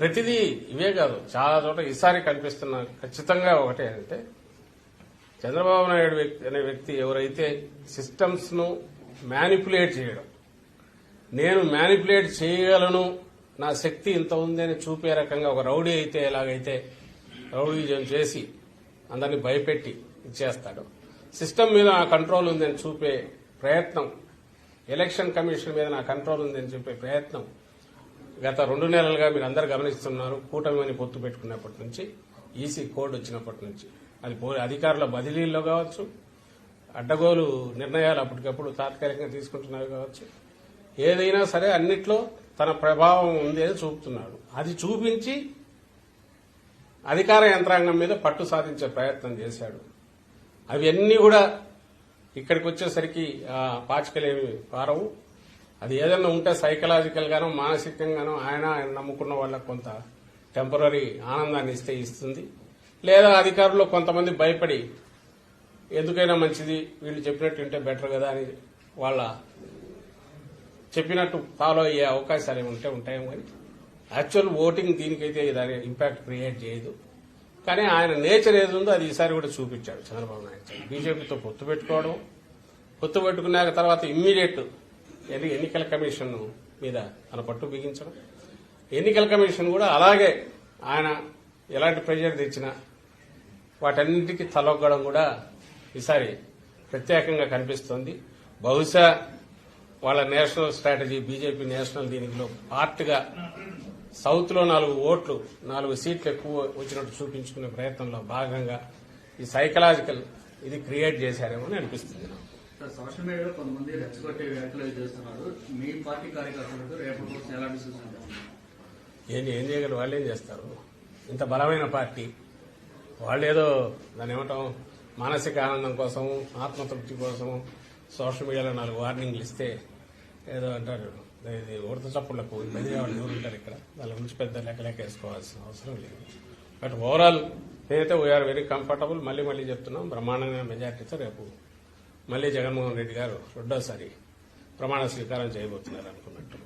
ప్రతిదీ ఇవే కాదు. చాలా చోట ఈసారి కనిపిస్తున్న ఖచ్చితంగా ఒకటే అంటే చంద్రబాబు నాయుడు వ్యక్తి అనే వ్యక్తి ఎవరైతే సిస్టమ్స్ను మ్యానిపులేట్ చేయడం నేను మ్యానిపులేట్ చేయగలను నా శక్తి ఇంత ఉంది అని చూపే రకంగా ఒక రౌడీ అయితే ఎలాగైతే రౌడీజం చేసి అందరిని భయపెట్టి ఇచ్చేస్తాడు. సిస్టమ్ మీద నా కంట్రోల్ ఉందని చూపే ప్రయత్నం ఎలక్షన్ కమిషన్ మీద నా కంట్రోల్ ఉందని చెప్పే ప్రయత్నం గత రెండు నెలలుగా మీరు అందరు గమనిస్తున్నారు కూటమి అని పొత్తు పెట్టుకున్నప్పటి నుంచి ఈసీ కోడ్ వచ్చినప్పటి నుంచి. అది అధికారుల బదిలీల్లో కావచ్చు అడ్డగోలు నిర్ణయాలు అప్పటికప్పుడు తాత్కాలికంగా తీసుకుంటున్నవి కావచ్చు. ఏదైనా సరే అన్నిట్లో తన ప్రభావం ఉంది అని చూపుతున్నాడు అది చూపించి అధికార యంత్రాంగం మీద పట్టు సాధించే ప్రయత్నం చేశాడు. అవన్నీ కూడా ఇక్కడికి వచ్చేసరికి పాచికలేమి పారవు. అది ఏదైనా ఉంటే సైకలాజికల్ గానో మానసికంగానో ఆయన ఆయన నమ్ముకున్న వాళ్ళకు కొంత టెంపరీ ఆనందాన్ని ఇస్తే ఇస్తుంది. లేదా అధికారులు కొంతమంది భయపడి ఎందుకైనా మంచిది వీళ్ళు చెప్పినట్టు ఉంటే బెటర్ కదా అని వాళ్ళ చెప్పినట్టు ఫాలో అయ్యే అవకాశాలు ఏమి ఉంటే ఉంటాయేమో కానీ యాక్చువల్ ఓటింగ్ దీనికైతే దాని ఇంపాక్ట్ క్రియేట్ చేయదు. కానీ ఆయన నేచర్ ఏది ఉందో అది ఈసారి కూడా చూపించాడు చంద్రబాబు నాయుడు బీజేపీతో పొత్తు పెట్టుకోవడం పొత్తు పెట్టుకున్నాక తర్వాత ఇమ్మీడియట్ ఎన్నికల కమిషన్ మీద తన పట్టు బిగించడం ఎన్నికల కమిషన్ కూడా అలాగే ఆయన ఎలాంటి ప్రెజర్ తెచ్చినా వాటన్నిటికీ తలొగ్గడం కూడా ఈసారి ప్రత్యేకంగా కనిపిస్తోంది బహుశా వాళ్ళ నేషనల్ స్ట్రాటజీ బీజేపీ నేషనల్ దీనిలో పార్ట్గా సౌత్లో నాలుగు ఓట్లు నాలుగు సీట్లు ఎక్కువ వచ్చినట్టు చూపించుకునే ప్రయత్నంలో భాగంగా ఈ సైకలాజికల్ ఇది క్రియేట్ చేశారేమో అని అనిపిస్తుంది నాకు. సార్ సోషల్ మీడియాలో కొంతమంది రెచ్చగొట్టే వ్యాఖ్యలు చేస్తున్నారు. మీ పార్టీ కార్యకర్తలకు రేపటి కోసం ఎలాంటి సూచనలు ఏం ఏం చేయగలరు? వాళ్ళు ఏం చేస్తారు? ఇంత బలమైన పార్టీ. వాళ్ళు ఏదో దాని ఏమంటాం మానసిక ఆనందం కోసం ఆత్మతృప్తి కోసం సోషల్ మీడియాలో నాలుగు వార్నింగ్లు ఇస్తే ఏదో అంటారు. ఇది ఉడత చప్పుళ్ళకు బెదిరే వాళ్ళు ఎవరు ఉంటారు ఇక్కడ? దాని గురించి పెద్ద లెక్క లెక్క వేసుకోవాల్సిన అవసరం లేదు. బట్ ఓవరాల్ నేనైతే వీఆర్ వెరీ కంఫర్టబుల్ మళ్ళీ మళ్ళీ చెప్తున్నాం బ్రహ్మాండమైన మెజార్టీతో రేపు మళ్ళీ జగన్మోహన్ రెడ్డి గారు రెండోసారి ప్రమాణ స్వీకారం చేయబోతున్నారు అనుకున్నట్టు.